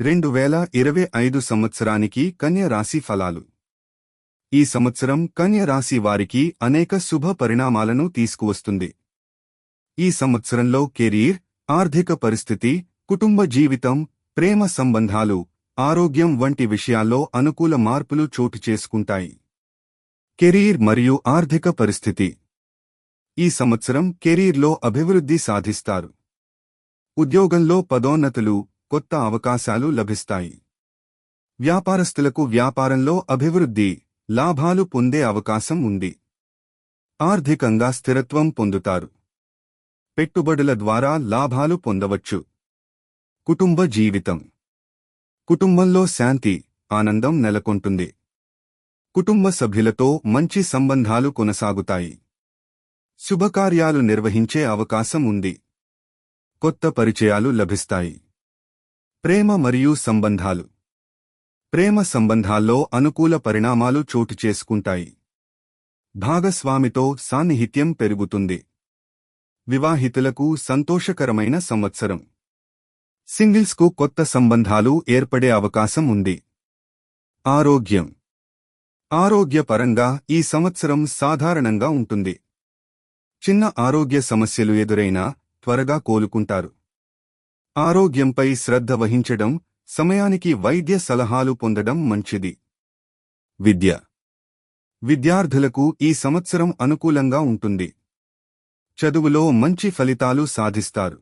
రెండు వేల ఇరవై ఐదు సంవత్సరానికి కన్య రాశి ఫలాలు. ఈ సంవత్సరం కన్య రాశి వారికి అనేక శుభ పరిణామాలను తీసుకువస్తుంది. ఈ సంవత్సరంలో కెరీర్ ఆర్థిక పరిస్థితి కుటుంబ జీవితం ప్రేమ సంబంధాలు ఆరోగ్యం వంటి విషయాల్లో అనుకూల మార్పులు చోటు చేసుకుంటాయి. కెరీర్ మరియు ఆర్థిక పరిస్థితి. ఈ సంవత్సరం కెరీర్లో అభివృద్ధి సాధిస్తారు. ఉద్యోగంలో పదోన్నతులు కొత్త అవకాశాలు లభిస్తాయి. వ్యాపారస్తులకు వ్యాపారంలో అభివృద్ధి లాభాలు పొందే అవకాశం ఉంది. ఆర్థికంగా స్థిరత్వం పొందుతారు. పెట్టుబడుల ద్వారా లాభాలు పొందవచ్చు. కుటుంబ జీవితం. కుటుంబంలో శాంతి ఆనందం నెలకొంటుంది. కుటుంబ సభ్యులతో మంచి సంబంధాలు కొనసాగుతాయి. శుభకార్యాలు నిర్వహించే అవకాశం ఉంది. కొత్త పరిచయాలు లభిస్తాయి. ప్రేమ మరియు సంబంధాలు. ప్రేమ సంబంధాల్లో అనుకూల పరిణామాలు చోటు చేసుకుంటాయి. భాగస్వామితో సాన్నిహిత్యం పెరుగుతుంది. వివాహితులకు సంతోషకరమైన సంవత్సరం. సింగిల్స్కు కొత్త సంబంధాలు ఏర్పడే అవకాశం ఉంది. ఆరోగ్యం. ఆరోగ్యపరంగా ఈ సంవత్సరం సాధారణంగా ఉంటుంది. చిన్న ఆరోగ్య సమస్యలు ఎదురైనా త్వరగా కోలుకుంటారు. ఆరోగ్యంపై శ్రద్ధ వహించడం సమయానికి వైద్య సలహాలు పొందడం మంచిది. విద్య. విద్యార్థులకు ఈ సంవత్సరం అనుకూలంగా ఉంటుంది. చదువులో మంచి ఫలితాలు సాధిస్తారు.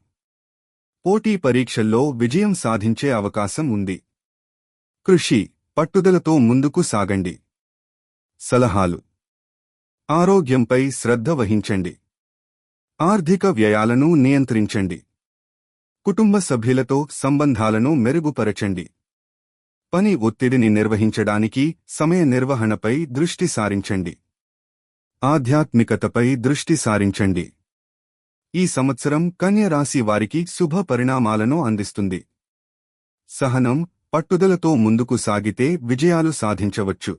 పోటీ పరీక్షల్లో విజయం సాధించే అవకాశం ఉంది. కృషి పట్టుదలతో ముందుకు సాగండి. సలహాలు. ఆరోగ్యంపై శ్రద్ధ వహించండి. ఆర్థిక వ్యయాలను నియంత్రించండి. కుటుంబ సభ్యులతో సంబంధాలను మెరుగుపరచండి. పని ఒత్తిడిని నిర్వహించడానికి సమయ నిర్వహణపై దృష్టి సారించండి. ఆధ్యాత్మికతపై దృష్టి సారించండి. ఈ సంవత్సరం కన్యరాశి వారికి శుభ పరిణామాలను అందిస్తుంది. సహనం పట్టుదలతో ముందుకు సాగితే విజయాలు సాధించవచ్చు.